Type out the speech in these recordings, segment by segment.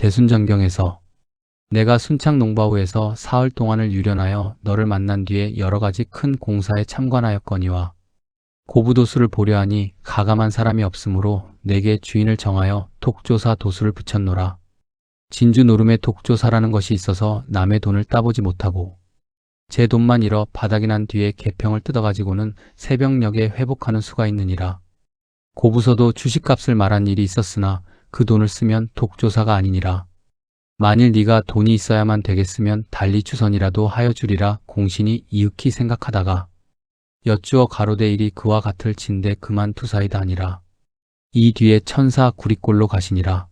대순전경에서 내가 순창 농바우에서 사흘 동안을 유련하여 너를 만난 뒤에 여러 가지 큰 공사에 참관하였거니와 고부도수를 보려 하니 가감한 사람이 없으므로 내게 주인을 정하여 독조사 도수를 붙였노라. 진주 노름에 독조사라는 것이 있어서 남의 돈을 따보지 못하고 제 돈만 잃어 바닥이 난 뒤에 개평을 뜯어가지고는 새벽녘에 회복하는 수가 있느니라. 고부서도 주식값을 말한 일이 있었으나 그 돈을 쓰면 독조사가 아니니라. 만일 네가 돈이 있어야만 되겠으면 달리 주선이라도 하여 주리라 공신이 이윽히 생각하다가 여쭈어 가로되 일이 그와 같을 진대 그만 투사이다 아니라. 이 뒤에 천사 구리꼴로 가시니라.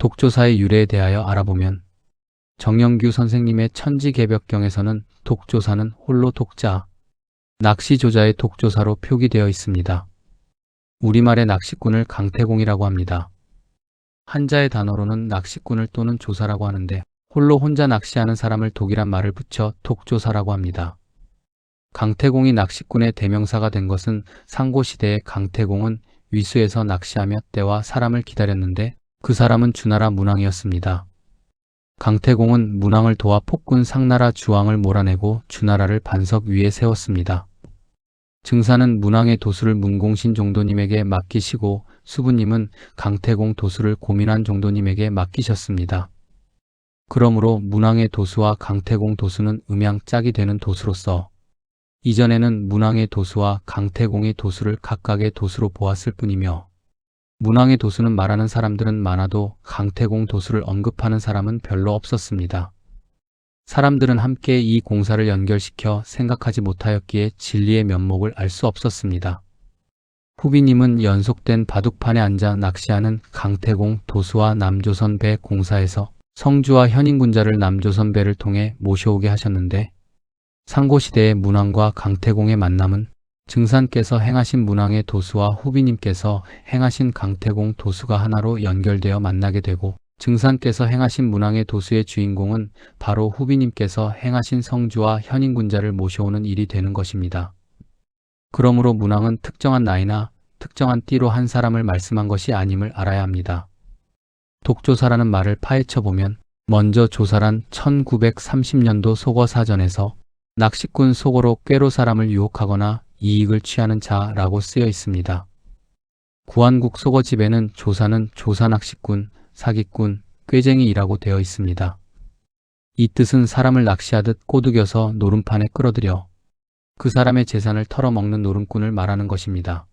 독조사의 유래에 대하여 알아보면 정영규 선생님의 천지개벽경에서는 독조사는 홀로 독자, 낚시조자의 독조사로 표기되어 있습니다. 우리말의 낚시꾼을 강태공이라고 합니다. 한자의 단어로는 낚시꾼을 또는 조사라고 하는데 홀로 혼자 낚시하는 사람을 독이란 말을 붙여 독조사라고 합니다. 강태공이 낚시꾼의 대명사가 된 것은 상고시대의 강태공은 위수에서 낚시하며 때와 사람을 기다렸는데 그 사람은 주나라 문왕이었습니다. 강태공은 문왕을 도와 폭군 상나라 주왕을 몰아내고 주나라를 반석 위에 세웠습니다. 증사는 문왕의 도수를 문공신 종도님에게 맡기시고 수부님은 강태공 도수를 고민한 종도님에게 맡기셨습니다. 그러므로 문왕의 도수와 강태공 도수는 음양 짝이 되는 도수로서 이전에는 문왕의 도수와 강태공의 도수를 각각의 도수로 보았을 뿐이며 문왕의 도수는 말하는 사람들은 많아도 강태공 도수를 언급하는 사람은 별로 없었습니다. 사람들은 함께 이 공사를 연결시켜 생각하지 못하였기에 진리의 면목을 알 수 없었습니다. 후비님은 연속된 바둑판에 앉아 낚시하는 강태공 도수와 남조선 배 공사에서 성주와 현인군자를 남조선 배를 통해 모셔오게 하셨는데 상고시대의 문왕과 강태공의 만남은 증산께서 행하신 문왕의 도수와 후비님께서 행하신 강태공 도수가 하나로 연결되어 만나게 되고 증산께서 행하신 문왕의 도수의 주인공은 바로 후비님께서 행하신 성주와 현인군자를 모셔오는 일이 되는 것입니다. 그러므로 문왕은 특정한 나이나 특정한 띠로 한 사람을 말씀한 것이 아님을 알아야 합니다. 독조사라는 말을 파헤쳐 보면 먼저 조사란 1930년도 속어사전에서 낚시꾼 속어로 꾀로 사람을 유혹하거나 이익을 취하는 자라고 쓰여 있습니다. 구한국 속어집에는 조사는 조사낚시꾼, 사기꾼, 꾀쟁이라고 되어 있습니다. 이 뜻은 사람을 낚시하듯 꼬드겨서 노름판에 끌어들여 그 사람의 재산을 털어먹는 노름꾼을 말하는 것입니다.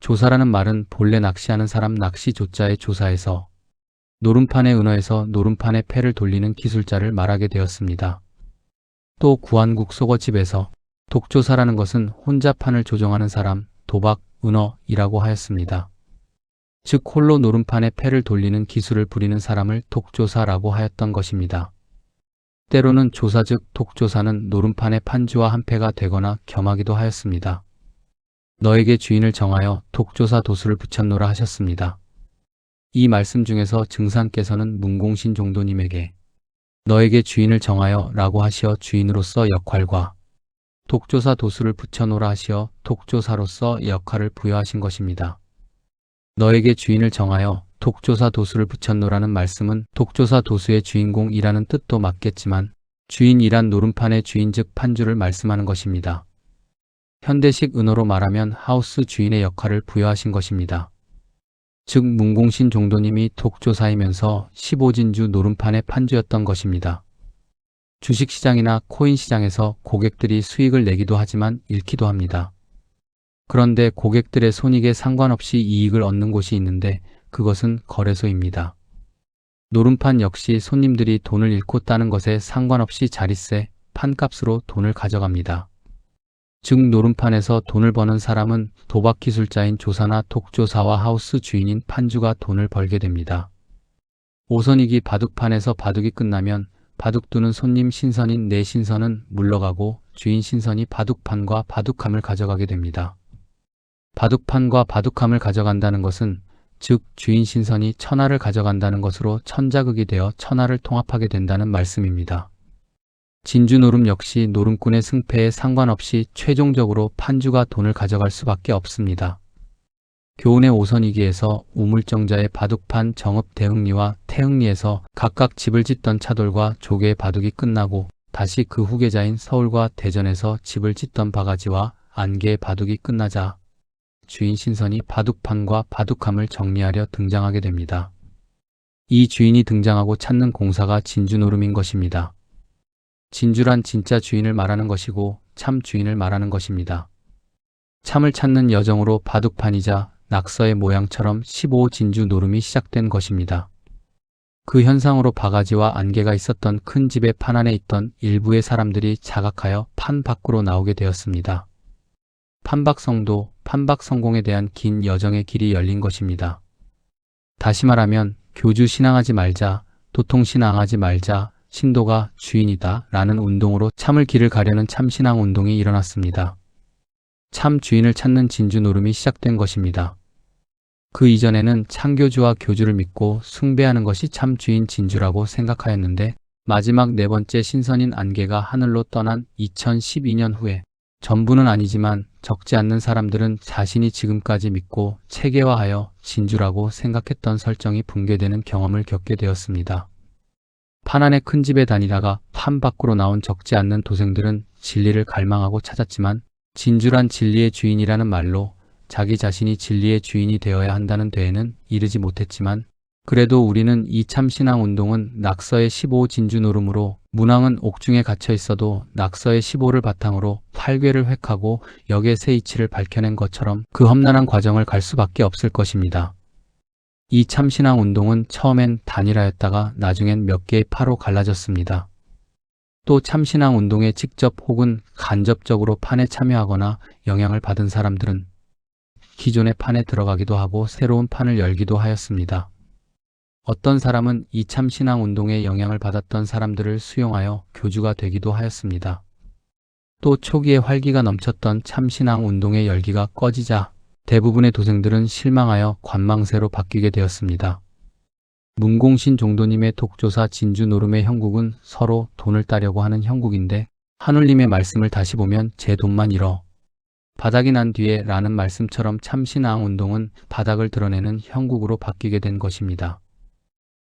조사라는 말은 본래 낚시하는 사람 낚시 조자의 조사에서 노름판의 은어에서 노름판의 패를 돌리는 기술자를 말하게 되었습니다. 또 구한국 속어집에서 독조사라는 것은 혼자 판을 조정하는 사람, 도박, 은어이라고 하였습니다. 즉 홀로 노름판에 패를 돌리는 기술을 부리는 사람을 독조사라고 하였던 것입니다. 때로는 조사 즉 독조사는 노름판의 판주와 한패가 되거나 겸하기도 하였습니다. 너에게 주인을 정하여 독조사 도수를 붙였노라 하셨습니다. 이 말씀 중에서 증산께서는 문공신 종도님에게 너에게 주인을 정하여 라고 하시어 주인으로서 역할과 독조사 도수를 붙여놓으라 하시어 독조사로서 역할을 부여하신 것입니다. 너에게 주인을 정하여 독조사 도수를 붙였노라는 말씀은 독조사 도수의 주인공이라는 뜻도 맞겠지만 주인이란 노름판의 주인 즉 판주를 말씀하는 것입니다. 현대식 은어로 말하면 하우스 주인의 역할을 부여하신 것입니다. 즉 문공신 종도님이 독조사이면서 15진주 노름판의 판주였던 것입니다. 주식시장이나 코인시장에서 고객들이 수익을 내기도 하지만 잃기도 합니다. 그런데 고객들의 손익에 상관없이 이익을 얻는 곳이 있는데 그것은 거래소입니다. 노름판 역시 손님들이 돈을 잃고 따는 것에 상관없이 자릿세, 판값으로 돈을 가져갑니다. 즉 노름판에서 돈을 버는 사람은 도박기술자인 조사나 독조사와 하우스 주인인 판주가 돈을 벌게 됩니다. 오선익이 바둑판에서 바둑이 끝나면 바둑 두는 손님 신선인 내 신선은 물러가고 주인 신선이 바둑판과 바둑함을 가져가게 됩니다. 바둑판과 바둑함을 가져간다는 것은 즉 주인 신선이 천하를 가져간다는 것으로 천자극이 되어 천하를 통합하게 된다는 말씀입니다. 진주 노름 역시 노름꾼의 승패에 상관없이 최종적으로 판주가 돈을 가져갈 수밖에 없습니다. 교훈의 오선이기에서 우물정자의 바둑판 정읍 대흥리와 태흥리에서 각각 집을 짓던 차돌과 조개의 바둑이 끝나고 다시 그 후계자인 서울과 대전에서 집을 짓던 바가지와 안개의 바둑이 끝나자 주인 신선이 바둑판과 바둑함을 정리하려 등장하게 됩니다. 이 주인이 등장하고 찾는 공사가 진주노름인 것입니다. 진주란 진짜 주인을 말하는 것이고 참 주인을 말하는 것입니다. 참을 찾는 여정으로 바둑판이자 낙서의 모양처럼 15진주 노름이 시작된 것입니다. 그 현상으로 바가지와 안개가 있었던 큰 집의 판 안에 있던 일부의 사람들이 자각하여 판 밖으로 나오게 되었습니다. 판박성도 판박 성공에 대한 긴 여정의 길이 열린 것입니다. 다시 말하면 교주 신앙하지 말자, 도통 신앙하지 말자, 신도가 주인이다 라는 운동으로 참을 길을 가려는 참신앙 운동이 일어났습니다. 참 주인을 찾는 진주 노름이 시작된 것입니다. 그 이전에는 참교주와 교주를 믿고 숭배하는 것이 참 주인 진주라고 생각하였는데 마지막 네 번째 신선인 안개가 하늘로 떠난 2012년 후에 전부는 아니지만 적지 않는 사람들은 자신이 지금까지 믿고 체계화하여 진주라고 생각했던 설정이 붕괴되는 경험을 겪게 되었습니다. 판 안의 큰 집에 다니다가 판 밖으로 나온 적지 않는 도생들은 진리를 갈망하고 찾았지만 진주란 진리의 주인이라는 말로 자기 자신이 진리의 주인이 되어야 한다는 데에는 이르지 못했지만 그래도 우리는 이 참신앙 운동은 낙서의 15 진주 노름으로 문왕은 옥중에 갇혀 있어도 낙서의 15를 바탕으로 활괴를 획하고 역의 새 이치를 밝혀낸 것처럼 그 험난한 과정을 갈 수밖에 없을 것입니다. 이 참신앙 운동은 처음엔 단일하였다가 나중엔 몇 개의 파로 갈라졌습니다. 또 참신앙 운동에 직접 혹은 간접적으로 판에 참여하거나 영향을 받은 사람들은 기존의 판에 들어가기도 하고 새로운 판을 열기도 하였습니다. 어떤 사람은 이 참신앙 운동에 영향을 받았던 사람들을 수용하여 교주가 되기도 하였습니다. 또 초기에 활기가 넘쳤던 참신앙 운동의 열기가 꺼지자 대부분의 도생들은 실망하여 관망세로 바뀌게 되었습니다. 문공신 종도님의 독조사 진주 노름의 형국은 서로 돈을 따려고 하는 형국인데 한울님의 말씀을 다시 보면 제 돈만 잃어 바닥이 난 뒤에 라는 말씀처럼 참신앙 운동은 바닥을 드러내는 형국으로 바뀌게 된 것입니다.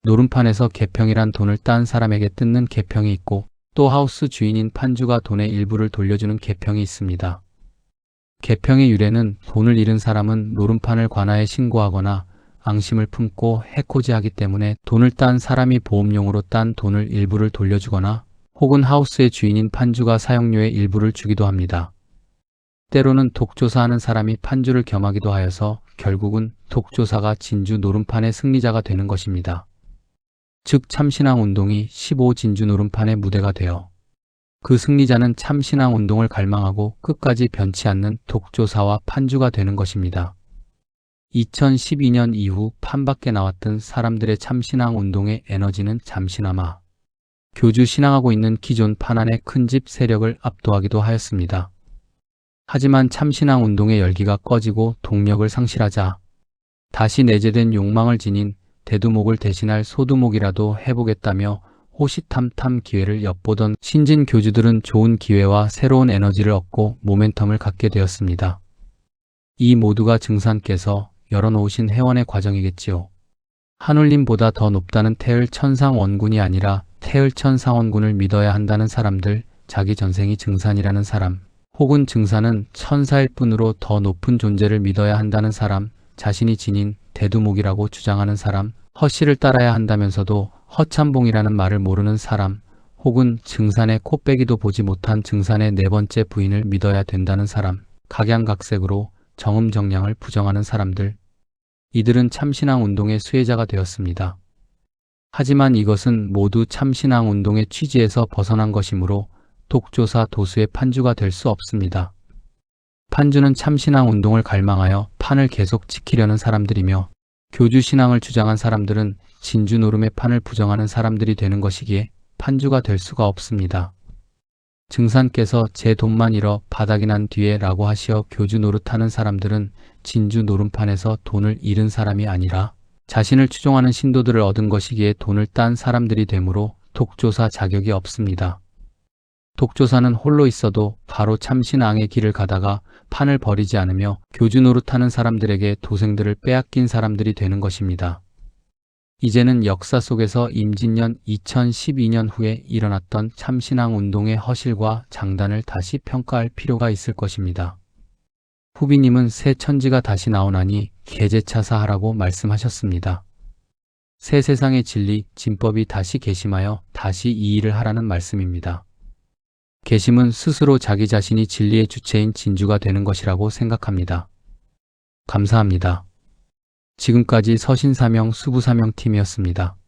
노름판에서 개평이란 돈을 딴 사람에게 뜯는 개평이 있고 또 하우스 주인인 판주가 돈의 일부를 돌려주는 개평이 있습니다. 개평의 유래는 돈을 잃은 사람은 노름판을 관아에 신고하거나 앙심을 품고 해코지하기 때문에 돈을 딴 사람이 보험용으로 딴 돈을 일부를 돌려주거나 혹은 하우스의 주인인 판주가 사용료의 일부를 주기도 합니다. 때로는 독조사하는 사람이 판주를 겸하기도 하여서 결국은 독조사가 진주 노름판의 승리자가 되는 것입니다. 즉 참신앙 운동이 15진주 노름판의 무대가 되어 그 승리자는 참신앙 운동을 갈망하고 끝까지 변치 않는 독조사와 판주가 되는 것입니다. 2012년 이후 판밖에 나왔던 사람들의 참신앙 운동의 에너지는 잠시나마 교주 신앙하고 있는 기존 판안의 큰 집 세력을 압도하기도 하였습니다. 하지만 참신앙 운동의 열기가 꺼지고 동력을 상실하자 다시 내재된 욕망을 지닌 대두목을 대신할 소두목이라도 해보겠다며 호시탐탐 기회를 엿보던 신진 교주들은 좋은 기회와 새로운 에너지를 얻고 모멘텀을 갖게 되었습니다. 이 모두가 증산께서 열어놓으신 회원의 과정이겠지요. 한울림보다 더 높다는 태을 천상 원군이 아니라 태을 천상 원군을 믿어야 한다는 사람들, 자기 전생이 증산이라는 사람, 혹은 증산은 천사일 뿐으로 더 높은 존재를 믿어야 한다는 사람, 자신이 지닌 대두목이라고 주장하는 사람, 허씨를 따라야 한다면서도 허참봉이라는 말을 모르는 사람, 혹은 증산의 코빼기도 보지 못한 증산의 네 번째 부인을 믿어야 된다는 사람, 각양각색으로 정음정량을 부정하는 사람들, 이들은 참신앙 운동의 수혜자가 되었습니다. 하지만 이것은 모두 참신앙 운동의 취지에서 벗어난 것이므로 독조사 도수의 판주가 될 수 없습니다. 판주는 참신앙 운동을 갈망하여 판을 계속 지키려는 사람들이며 교주 신앙을 주장한 사람들은 진주 노름의 판을 부정하는 사람들이 되는 것이기에 판주가 될 수가 없습니다. 증산께서 제 돈만 잃어 바닥이 난 뒤에 라고 하시어 교주 노릇하는 사람들은 진주 노름판에서 돈을 잃은 사람이 아니라 자신을 추종하는 신도들을 얻은 것이기에 돈을 딴 사람들이 되므로 독조사 자격이 없습니다. 독조사는 홀로 있어도 바로 참신앙의 길을 가다가 판을 버리지 않으며 교주 노릇하는 사람들에게 도생들을 빼앗긴 사람들이 되는 것입니다. 이제는 역사 속에서 임진년 2012년 후에 일어났던 참신앙 운동의 허실과 장단을 다시 평가할 필요가 있을 것입니다. 후비님은 새 천지가 다시 나오나니 계제차사하라고 말씀하셨습니다. 새 세상의 진리, 진법이 다시 계심하여 다시 이 일을 하라는 말씀입니다. 계심은 스스로 자기 자신이 진리의 주체인 진주가 되는 것이라고 생각합니다. 감사합니다. 지금까지 서신사명 수부사명 팀이었습니다.